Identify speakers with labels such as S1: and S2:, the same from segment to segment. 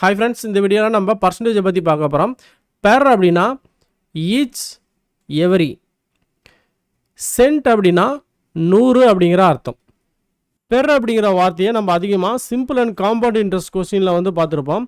S1: Hi friends இந்த வீடியோவில் நம்ம பர்சன்டேஜை பற்றி பார்க்க போகிறோம் பெர் அப்படின்னா ஈச் எவரி சென்ட் அப்படின்னா நூறு அப்படிங்கிற அர்த்தம். பெர் அப்படிங்கிற வார்த்தையை நம்ம அதிகமாக சிம்பிள் அண்ட் காம்பவுண்ட் இன்ட்ரெஸ்ட் கொஸ்டினில் வந்து பார்த்துருப்போம்.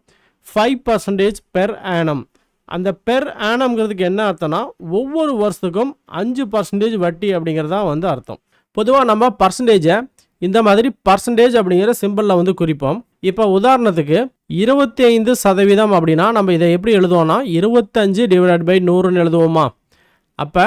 S1: ஃபைவ் பர்சன்டேஜ் பெர் ஆனம் அந்த பெர் ஆனம்ங்கிறதுக்கு என்ன அர்த்தம்னா ஒவ்வொரு வருஷத்துக்கும் அஞ்சு பர்சன்டேஜ் வட்டி அப்படிங்கிறது தான் வந்து அர்த்தம். பொதுவாக நம்ம பர்சன்டேஜை இந்த மாதிரி பர்சன்டேஜ் அப்படிங்கிற சிம்பிளில் வந்து குறிப்போம். இப்போ உதாரணத்துக்கு இருபத்தி ஐந்து சதவீதம் அப்படின்னா நம்ம இதை எப்படி எழுதுவோம்னா இருபத்தஞ்சு டிவைடட் பை நூறுன்னு எழுதுவோமா? அப்போ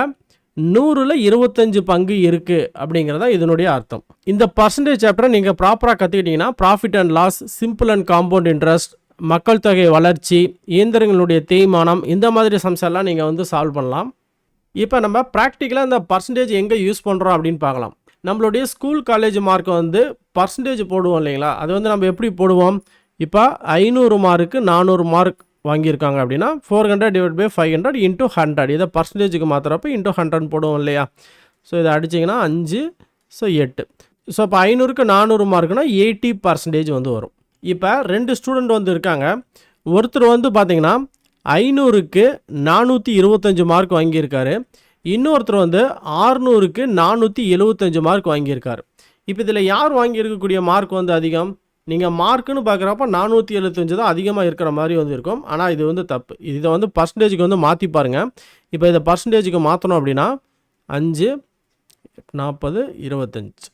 S1: நூறில் இருபத்தஞ்சு பங்கு இருக்குது அப்படிங்கிறதா இதனுடைய அர்த்தம். இந்த பர்சன்டேஜ் சாப்டரை நீங்கள் ப்ராப்பராக கற்றுக்கிட்டிங்கன்னா profit and loss simple and compound interest மக்கள் தொகை வளர்ச்சி இயந்திரங்களுடைய தேய்மானம் இந்த மாதிரி சம்செல்லாம் நீங்கள் வந்து சால்வ் பண்ணலாம். இப்போ நம்ம ப்ராக்டிக்கலாக இந்த பர்சன்டேஜ் எங்கே யூஸ் பண்ணுறோம் அப்படின்னு பார்க்கலாம். நம்மளுடைய ஸ்கூல் காலேஜ் மார்க்கை வந்து பர்சன்டேஜ் போடுவோம் இல்லைங்களா? அது வந்து நம்ம எப்படி போடுவோம்? இப்போ ஐநூறு மார்க்கு நானூறு மார்க் வாங்கியிருக்காங்க அப்படின்னா four hundred divide by five hundred into hundred இதை பர்சன்டேஜுக்கு மாத்திரப்போ இன்ட்டு ஹண்ட்ரட் போடுவோம் இல்லையா? ஸோ இதை அடிச்சிங்கன்னா அஞ்சு ஸோ எட்டு. ஸோ இப்போ ஐநூறுக்கு நானூறு மார்க்குனா எயிட்டி பர்சன்டேஜ் வந்து வரும். இப்போ ரெண்டு ஸ்டூடெண்ட் வந்து இருக்காங்க. ஒருத்தர் வந்து பார்த்திங்கன்னா ஐநூறுக்கு நானூற்றி இருபத்தஞ்சு மார்க் வாங்கியிருக்காரு. இன்னொருத்தர் வந்து ஆறுநூறுக்கு நானூற்றி எழுபத்தஞ்சு மார்க் வாங்கியிருக்கார். இப்போ இதில் யார் வாங்கியிருக்கக்கூடிய மார்க் வந்து அதிகம்? நீங்கள் மார்க்குன்னு பார்க்குறப்ப நானூற்றி எழுபத்தஞ்சு தான் அதிகமாக இருக்கிற மாதிரி வந்து இருக்கும். ஆனால் இது வந்து தப்பு. இதை வந்து பர்சன்டேஜுக்கு வந்து மாற்றி பாருங்கள் இப்போ இதை பர்சன்டேஜுக்கு மாற்றணும் அப்படின்னா அஞ்சு நாற்பது இருபத்தஞ்சு.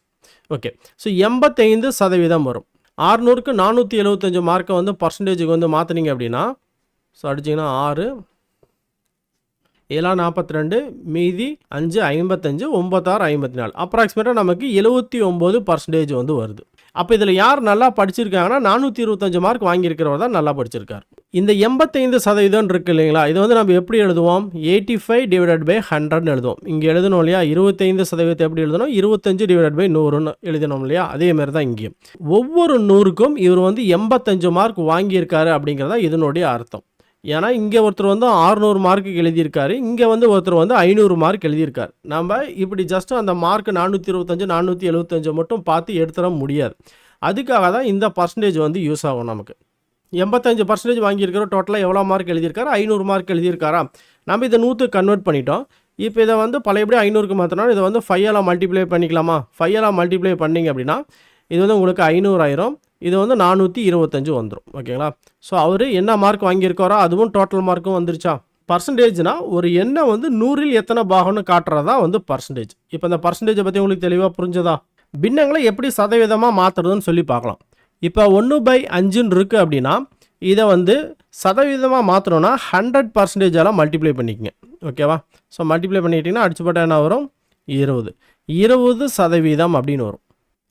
S1: ஓகே. ஸோ எண்பத்தைந்து சதவீதம் வரும். ஆறுநூறுக்கு நானூற்றி எழுபத்தஞ்சு மார்க்கை வந்து பர்சன்டேஜுக்கு வந்து மாற்றினீங்க அப்படின்னா ஸோ அடிச்சிங்கன்னா ஆறு ஏழா நாற்பத்தி ரெண்டு மீதி அஞ்சு ஐம்பத்தஞ்சு ஒம்பத்தாறு ஐம்பத்தி நாலு அப்ராக்சிமேட்டாக நமக்கு எழுபத்தி ஒம்பது பர்சன்டேஜ் வந்து வருது. அப்போ இதில் யார் நல்லா படிச்சிருக்காங்கன்னா நானூற்றி இருபத்தஞ்சு மார்க் வாங்கியிருக்கிறவர் தான் நல்லா படிச்சிருக்கார். இந்த எண்பத்தைந்து சதவீதம் இருக்கு இல்லைங்களா? இது வந்து நம்ம எப்படி எழுதுவோம்? எயிட்டி ஃபைவ் டிவைடட் பை ஹண்ட்ரட்னு எழுதுவோம். இங்கே எழுதணும் இல்லையா? இருபத்தைந்து சதவீதத்தை எப்படி எழுதணும்? இருபத்தஞ்சு டிவைடட் பை நூறுன்னு எழுதணும் இல்லையா? அதே மாதிரி தான் இங்கேயும். ஒவ்வொரு நூறுக்கும் இவர் வந்து எண்பத்தஞ்சு மார்க் வாங்கியிருக்காரு அப்படிங்கிறதா இதனுடைய அர்த்தம். ஏன்னா இங்கே ஒருத்தர் வந்து ஆறுநூறு மார்க்குக்கு எழுதியிருக்காரு. இங்கே வந்து ஒருத்தர் வந்து ஐநூறு மார்க் எழுதியிருக்கார். நம்ம இப்படி ஜஸ்ட் அந்த மார்க் நானூற்றி இருபத்தஞ்சு நானூற்றி எழுபத்தஞ்சு மட்டும் பார்த்து எடுத்துட முடியாது. அதுக்காக தான் இந்த பர்சன்டேஜ் வந்து யூஸ் ஆகும் நமக்கு. எண்பத்தஞ்சு பர்சன்டேஜ் வாங்கியிருக்கிறோம். டோட்டலாக எவ்வளோ மார்க் எழுதியிருக்காரு? ஐநூறு மார்க் எழுதியிருக்காரா? நம்ம இதை நூற்றுக்கு கன்வெர்ட் பண்ணிட்டோம். இப்போ இதை வந்து பழையபடி ஐநூறுக்கு மாற்றினா இதை வந்து ஃபைவெல்லாம் மல்டிப்ளை பண்ணிக்கலாமா? ஃபைவெல்லாம் மல்டிப்ளை பண்ணிங்க அப்படின்னா இது வந்து உங்களுக்கு ஐநூறாயிரம். இது வந்து நானூற்றி இருபத்தஞ்சு வந்துடும் ஓகேங்களா? ஸோ அவர் என்ன மார்க் வாங்கியிருக்காரோ அதுவும் டோட்டல் மார்க்கும் வந்துருச்சா? பர்சன்டேஜ்னா ஒரு எண்ணெய் வந்து நூறில் எத்தனை பாகம்னு காட்டுறதா வந்து பர்சன்டேஜ் இப்போ இந்த பர்சன்டேஜை பற்றி உங்களுக்கு தெளிவாக புரிஞ்சதா? பின்னங்களை எப்படி சதவீதமாக மாற்றுறதுன்னு சொல்லி பார்க்கலாம். இப்போ ஒன்று பை அஞ்சுன்னு இருக்குது அப்படின்னா இதை வந்து சதவீதமாக மாற்றணும்னா ஹண்ட்ரட் பர்சன்டேஜால் மல்டிப்ளை பண்ணிக்கங்க ஓகேவா? ஸோ மல்டிப்ளை பண்ணிக்கிட்டிங்கன்னா அடிச்சுப்பட்ட என்ன வரும்? இருபது. இருபது சதவீதம் அப்படின்னு வரும்.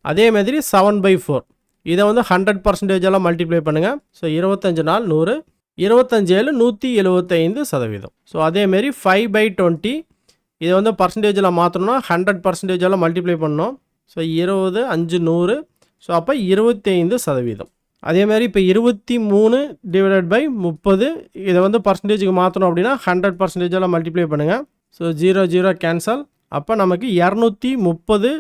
S1: அதே மாதிரி செவன் பை ஃபோர் இதை வந்து ஹண்ட்ரட் பர்சன்டேஜெல்லாம் மல்டிப்ளை பண்ணுங்கள் ஸோ இருபத்தஞ்சு நாள் நூறு இருபத்தஞ்சு ஏழு நூற்றி எழுபத்தைந்து சதவீதம். ஸோ அதேமாரி ஃபைவ் பை டுவெண்ட்டி இதை வந்து பர்சன்டேஜில் மாற்றணும்னா ஹண்ட்ரட் பர்சன்டேஜெல்லாம் மல்டிப்ளை பண்ணணும். ஸோ இருபது அஞ்சு நூறு. ஸோ அப்போ இருபத்தைந்து சதவீதம். அதேமாதிரி இப்போ இருபத்தி மூணு டிவைடட் பை முப்பது இதை வந்து பர்சன்டேஜுக்கு மாற்றணும் அப்படின்னா ஹண்ட்ரட் பர்சன்டேஜெல்லாம் மல்டிப்ளை பண்ணுங்கள் ஸோ ஜீரோ ஜீரோ கேன்சல் அப்போ நமக்கு இரநூத்தி முப்பது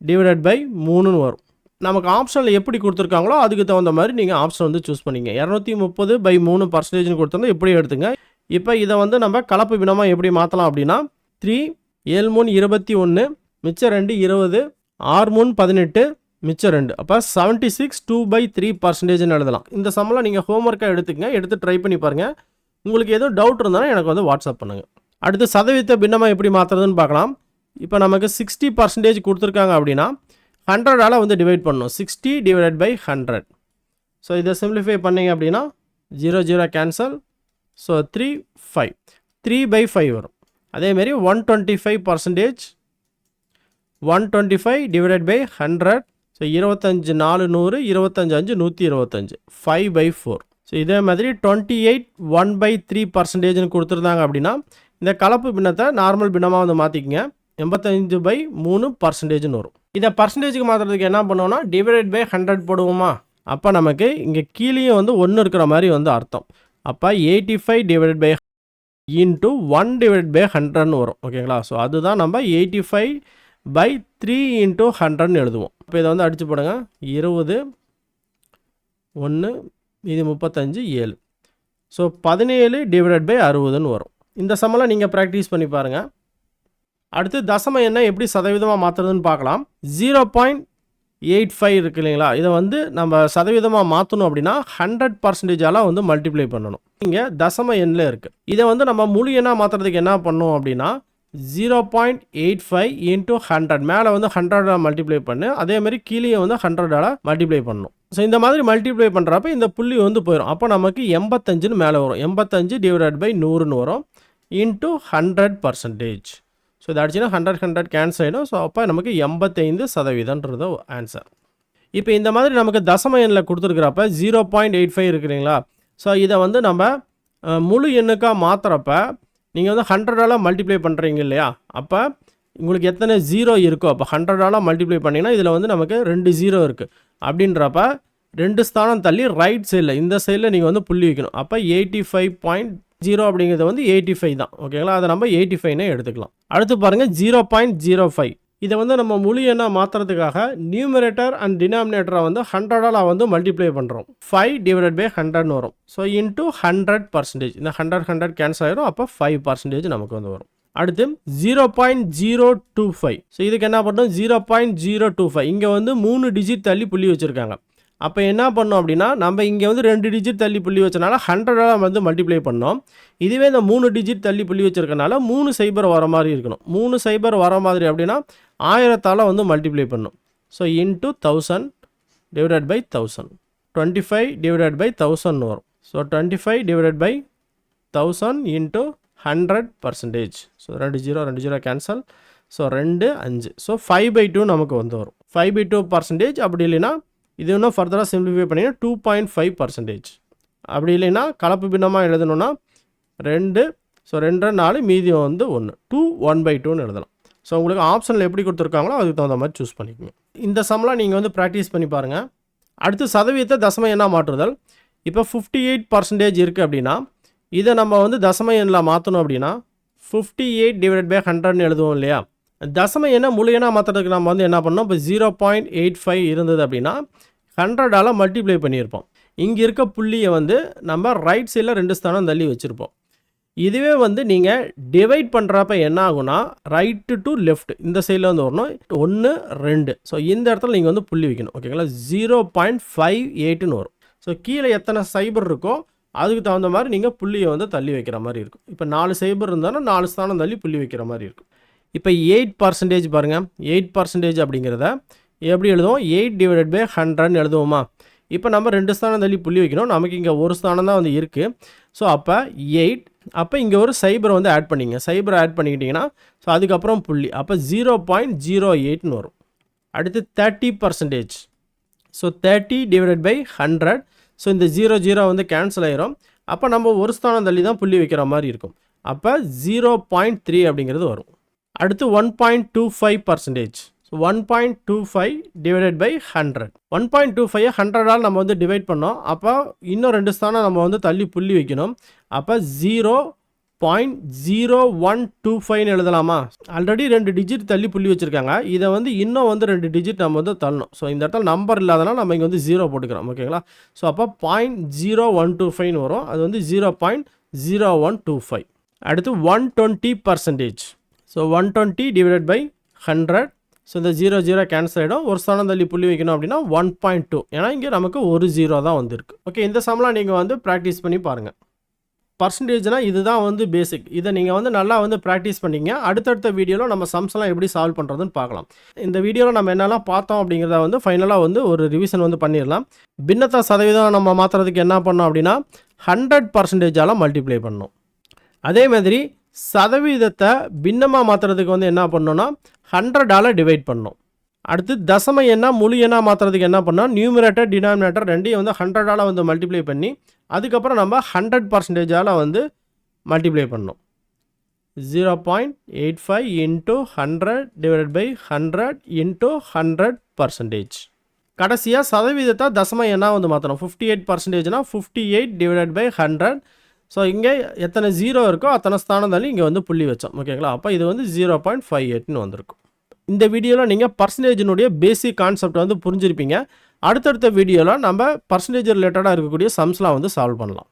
S1: டிவைடட் பை மூணுன்னு வரும். நமக்கு ஆப்ஷனில் எப்படி கொடுத்துருக்காங்களோ அதுக்கு தகுந்த மாதிரி நீங்கள் ஆப்ஷன் வந்து சூஸ் பண்ணிங்க. இரநூத்தி முப்பது பை மூணு பர்சன்டேஜ்னு கொடுத்துருந்தா எப்படி எடுத்துங்க? இப்போ இதை வந்து நம்ம கலப்பு பினமாக எப்படி மாற்றலாம் அப்படின்னா த்ரீ ஏழு மூணு இருபத்தி ஒன்று மிச்சம் ரெண்டு இருபது ஆறு மூணு பதினெட்டு மிச்சம் ரெண்டு. அப்போ seventy six two by three பர்சன்டேஜ்னு எழுதலாம். இந்த சம்மெல்லாம் நீங்கள் ஹோம்ஒர்க்காக எடுத்துக்கங்க எடுத்து ட்ரை பண்ணி பாருங்கள் உங்களுக்கு எதுவும் டவுட் இருந்தாலும் எனக்கு வந்து வாட்ஸ்அப் பண்ணுங்கள் அடுத்து சதவீதத்தை பின்னமாக எப்படி மாற்றுறதுன்னு பார்க்கலாம். இப்போ நமக்கு சிக்ஸ்டி பர்சன்டேஜ் கொடுத்துருக்காங்க அப்படின்னா ஹண்ட்ரடால் வந்து டிவைட் பண்ணணும். Sixty divided by hundred so இதை சிம்பிளிஃபை பண்ணிங்க அப்படின்னா zero zero cancel so three five three by five வரும். அதேமாரி one twenty five percentage one twenty five divided by hundred so இருபத்தஞ்சு நாலு நூறு இருபத்தஞ்சு அஞ்சு நூற்றி இருபத்தஞ்சு. ஃபைவ் பை ஃபோர் ஸோ இதே மாதிரி twenty eight one by three பர்சன்டேஜ்னு கொடுத்துருந்தாங்க அப்படின்னா இந்த கலப்பு பின்னத்தை நார்மல் பின்னமாக வந்து மாற்றிக்கங்க எண்பத்தஞ்சு பை மூணு பர்சன்டேஜ்னு வரும். இதை பர்சன்டேஜுக்கு மாற்றுறதுக்கு என்ன பண்ணுவோம்னா டிவைடட் பை ஹண்ட்ரட் போடுவோமா? அப்போ நமக்கு இங்கே கீழேயும் வந்து ஒன்று இருக்கிற மாதிரி வந்து அர்த்தம். அப்போ eighty five divided by into one divide by ஹண்ட்ரட்னு வரும். ஓகேங்களா ஸோ அதுதான் நம்ம eighty five by three into ஹண்ட்ரட்னு எழுதுவோம். இப்போ இதை வந்து அடிச்சு போடுங்க. இருபது ஒன்று மீதி முப்பத்தஞ்சு ஏழு. ஸோ பதினேழு டிவைடட் பை அறுபதுன்னு வரும். இந்த சம்மெல்லாம் நீங்கள் ப்ராக்டிஸ் பண்ணி பாருங்கள் அடுத்து தசம எண்ணை எப்படி சதவீதமாக மாற்றுறதுன்னு பார்க்கலாம். ஜீரோ பாயிண்ட் எயிட் ஃபைவ் இருக்கு இல்லைங்களா? இதை வந்து நம்ம சதவீதமாக மாற்றணும் அப்படின்னா ஹண்ட்ரட் பர்சன்டேஜால் வந்து மல்டிப்ளை பண்ணணும். இங்கே தசம எண்ணில் இருக்குது இதை வந்து நம்ம முழு எண்ணாக மாற்றுறதுக்கு என்ன பண்ணோம் அப்படின்னா zero point eight five into hundred மேலே வந்து ஹண்ட்ரடாக மல்டிப்ளை பண்ணு. அதே மாதிரி கீழே வந்து ஹண்ட்ரடால் மல்டிப்ளை பண்ணணும் ஸோ இந்த மாதிரி மல்டிப்ளை பண்ணுறப்ப இந்த புள்ளி வந்து போயிடும் அப்போ நமக்கு எண்பத்தஞ்சுன்னு மேலே வரும். எண்பத்தஞ்சு டிவைடட் பை நூறுன்னு வரும். இன்ட்டு ஹண்ட்ரட் பர்சன்டேஜ் ஸோ இது அடிச்சுன்னா ஹண்ட்ரட் ஹண்ட்ரட் கேன்சல் ஆகிடும் ஸோ அப்போ நமக்கு எண்பத்தைந்து சதவீதம்ன்றது ஆன்சர் இப்போ இந்த மாதிரி நமக்கு தசம எண்ணில் கொடுத்துருக்குறப்ப ஜீரோ பாயிண்ட் எயிட் ஃபைவ் இருக்கிறீங்களா? ஸோ இதை வந்து நம்ம முழு எண்ணுக்காக மாற்றுறப்ப நீங்கள் வந்து ஹண்ட்ரடால் மல்டிப்ளை பண்ணுறீங்க இல்லையா? அப்போ உங்களுக்கு எத்தனை ஜீரோ இருக்கோ அப்போ ஹண்ட்ரடால் மல்டிப்ளை பண்ணிங்கன்னா இதில் வந்து நமக்கு ரெண்டு ஜீரோ இருக்குது அப்படின்றப்ப ரெண்டு ஸ்தானம் தள்ளி ரைட் சைடில் இந்த சைடில் நீங்கள் வந்து புள்ளி வைக்கணும். அப்போ எயிட்டி ஃபைவ் பாயிண்ட் ஜீரோ அப்படிங்கிறது வந்து எயிட்டி ஃபைவ் தான் ஓகேங்களா அதை நம்ம எயிட்டி ஃபைவ்னே எடுத்துக்கலாம். அடுத்து பாருங்கள் ஜீரோ பாயிண்ட் ஜீரோ ஃபைவ் இதை வந்து நம்ம முழு எண்ணாக மாற்றுறதுக்காக நியூமரேட்டர் அண்ட் டினாமினேட்டரை வந்து ஹண்ட்ரடால் வந்து மல்டிப்ளை பண்ணுறோம் ஃபைவ் டிவைடட் பை ஹண்ட்ரட்னு வரும். ஸோ இன்ட்டு ஹண்ட்ரட் பர்சன்டேஜ் இந்த ஹண்ட்ரட் ஹண்ட்ரட் கேன்சல் ஆயிரும். அப்போ ஃபைவ் பர்சன்டேஜ் நமக்கு வந்து வரும். அடுத்து zero point zero two five so இதுக்கு என்ன பண்ணுறோம் zero point zero two five இங்கே வந்து மூணு டிஜிட் தள்ளி புள்ளி வச்சுருக்காங்க. அப்போ என்ன பண்ணோம் அப்படின்னா நம்ம இங்கே வந்து ரெண்டு டிஜிட் தள்ளி புள்ளி வச்சனால ஹண்ட்ரடாக வந்து மல்டிப்ளை பண்ணோம். இதுவே இந்த மூணு டிஜிட் தள்ளி புள்ளி வச்சுருக்கனால மூணு சைபர் வர மாதிரி இருக்கணும். மூணு சைபர் வர மாதிரி அப்படின்னா ஆயிரத்தால் வந்து மல்டிப்ளை பண்ணும் so into thousand divided by thousand twenty five divided by thousand வரும். So twenty five divided by thousand into hundred percentage so ரெண்டு ஜீரோ ரெண்டு ஜீரோ கேன்சல் ஸோ ரெண்டு அஞ்சு. ஸோ ஃபைவ் பை டூ நமக்கு வந்து வரும். ஃபைவ் பை டூ பர்சன்டேஜ் அப்படி இல்லைன்னா இது இன்னும் ஃபர்தராக சிம்பிளிஃபை பண்ணிங்கன்னா டூ பாயிண்ட் ஃபைவ் பர்சன்டேஜ் அப்படி இல்லைன்னா கலப்பு பின்னமாக எழுதணும்னா ரெண்டு ஸோ ரெண்டு நாலு மீதியம் வந்து ஒன்று டூ ஒன் பை டூன்னு எழுதலாம். ஸோ உங்களுக்கு ஆப்ஷனில் எப்படி கொடுத்துருக்காங்களோ அதுக்கு தகுந்த மாதிரி சூஸ் பண்ணிக்கோங்க. இந்த சம்லாம் நீங்கள் வந்து ப்ராக்டிஸ் பண்ணி பாருங்கள் அடுத்து சதவீதத்தை தசம எண்ணாக மாற்றுதல். இப்போ ஃபிஃப்டி எயிட் பர்சன்டேஜ் இருக்குது அப்படின்னா இதை நம்ம வந்து தசம எண்ணில் மாற்றணும் அப்படின்னா ஃபிஃப்டி எயிட் டிவைட் பை ஹண்ட்ரட்னு எழுதுவோம் இல்லையா? தசம எண்ணை முழு எண்ணாக மாற்றுறதுக்கு நம்ம வந்து என்ன பண்ணோம் இப்போ ஜீரோ பாயிண்ட் எயிட் ஃபைவ் இருந்தது அப்படின்னா ஹண்ட்ரடால் மல்டிப்ளை பண்ணியிருப்போம். இங்கே இருக்க புள்ளியை வந்து நம்ம ரைட் சைடில் ரெண்டு ஸ்தானம் தள்ளி வச்சுருப்போம். இதுவே வந்து நீங்கள் டிவைட் பண்ணுறப்ப என்ன ஆகும்னா ரைட்டு டு லெஃப்ட் இந்த சைடில் வந்து வரணும். ஒன்று ரெண்டு. ஸோ இந்த இடத்துல நீங்கள் வந்து புள்ளி வைக்கணும். ஓகேங்களா ஜீரோ பாயிண்ட் ஃபைவ் எயிட்டுன்னு வரும். ஸோ கீழே எத்தனை சைபர் இருக்கோ அதுக்கு தகுந்த மாதிரி நீங்கள் புள்ளியை வந்து தள்ளி வைக்கிற மாதிரி இருக்கும். இப்போ நாலு சைபர் இருந்தாலும் நாலு ஸ்தானம் தள்ளி புள்ளி வைக்கிற மாதிரி இருக்கும். இப்போ எயிட் பர்சன்டேஜ் பாருங்கள் எயிட் பர்சன்டேஜ் அப்படிங்கிறத எப்படி எழுதுவோம்? எயிட் டிவைடட் பை ஹண்ட்ரட்னு எழுதுவோமா? இப்போ நம்ம ரெண்டு ஸ்தானம் தள்ளி புள்ளி வைக்கணும். நமக்கு இங்கே ஒரு ஸ்தானம் தான் வந்து இருக்குது ஸோ அப்போ எயிட் அப்போ இங்கே ஒரு சைபரை வந்து ஆட் பண்ணிங்க. சைபரை ஆட் பண்ணிக்கிட்டிங்கன்னா ஸோ அதுக்கப்புறம் புள்ளி. அப்போ ஜீரோ பாயிண்ட் ஜீரோ எயிட்னு வரும். அடுத்து thirty percentage so thirty divided by hundred so இந்த ஜீரோ ஜீரோ வந்து கேன்சல் ஆயிரும். அப்போ நம்ம ஒரு ஸ்தானம் தள்ளி தான் புள்ளி வைக்கிற மாதிரி இருக்கும். அப்போ ஜீரோ பாயிண்ட் த்ரீ அப்படிங்கிறது வரும். அடுத்து one point two five percentage so one point two five divided by hundred one point two five ஹண்ட்ரடால் நம்ம வந்து டிவைட் பண்ணோம். அப்போ இன்னும் ரெண்டு ஸ்தானம் நம்ம வந்து தள்ளி புள்ளி வைக்கணும். அப்போ zero point zero one two ஃபைவ்னு எழுதலாமா? ஆல்ரெடி ரெண்டு டிஜிட் தள்ளி புள்ளி வச்சுருக்காங்க. இதை வந்து இன்னும் வந்து ரெண்டு டிஜிட் நம்ம வந்து தள்ளணும். ஸோ இந்த இடத்துல நம்பர் இல்லாதனால் நம்ம இங்கே வந்து ஜீரோ போட்டுக்கிறோம். ஓகேங்களா ஸோ அப்போ பாயிண்ட் ஜீரோ ஒன் டூ ஃபைவ்னு வரும். அது வந்து zero point zero one two five அடுத்து one twenty percentage so one twenty divided by hundred so இந்த ஜீரோ ஜீரோ கேன்சல் ஆகிடும் ஒரு ஸ்தானம் தள்ளி புள்ளி வைக்கணும் அப்படின்னா ஒன் பாயிண்ட் டூ ஏன்னா இங்கே நமக்கு ஒரு ஜீரோ தான் வந்திருக்கு. ஓகே இந்த சம்லாம் நீங்கள் வந்து ப்ராக்டிஸ் பண்ணி பாருங்கள் பர்சன்டேஜ்னால் இதுதான் வந்து பேசிக் இதை நீங்கள் வந்து நல்லா வந்து ப்ராக்டிஸ் பண்ணிங்க. அடுத்தடுத்த வீடியோவில் நம்ம சம்ஸ்லாம் எப்படி சால்வ் பண்ணுறதுன்னு பார்க்கலாம். இந்த வீடியோவில் நம்ம என்னெல்லாம் பார்த்தோம் அப்படிங்கிறத வந்து ஃபைனலாக வந்து ஒரு ரிவிஷன் வந்து பண்ணிடலாம். பின்னத்த சதவீதம் நம்ம மாற்றுறதுக்கு என்ன பண்ணோம் அப்படின்னா ஹண்ட்ரட் பர்சன்டேஜால் மல்டிப்ளை பண்ணணும் அதே மாதிரி சதவீதத்தை பின்னமாக மாற்றுறதுக்கு வந்து என்ன பண்ணோன்னா ஹண்ட்ரடால் டிவைட் பண்ணோம் அடுத்து தசம எண்ணா முழு எண்ணா மாற்றுறதுக்கு என்ன பண்ணோம் நியூமரேட்டர் டினாமினேட்டர் ரெண்டையும் வந்து ஹண்ட்ரடால் வந்து மல்டிப்ளை பண்ணி அதுக்கப்புறம் நம்ம ஹண்ட்ரட் பர்சன்டேஜால் வந்து மல்டிப்ளை பண்ணோம் zero point eight five into hundred divide by hundred into hundred percentage கடைசியாக சதவீதத்தை தசம எண்ணா வந்து மாற்றணும் fifty eight பர்சன்டேஜ்னால் fifty eight divided by hundred so இங்கே எத்தனை ஜீரோ இருக்கோ அத்தனை ஸ்தானம் தள்ளி இங்கே வந்து புள்ளி வச்சோம். ஓகேங்களா அப்போ இது வந்து ஜீரோ பாயிண்ட் ஃபைவ் எயிட்னு வந்திருக்கும். இந்த வீடியோவில் நீங்கள் பர்சன்டேஜினுடைய பேசிக் கான்செப்ட் வந்து புரிஞ்சிருப்பீங்க. அடுத்தடுத்த வீடியோவில் நம்ம பர்சன்டேஜ் ரிலேட்டடாக இருக்கக்கூடிய சம்ஸ்லாம் வந்து சால்வ் பண்ணலாம்.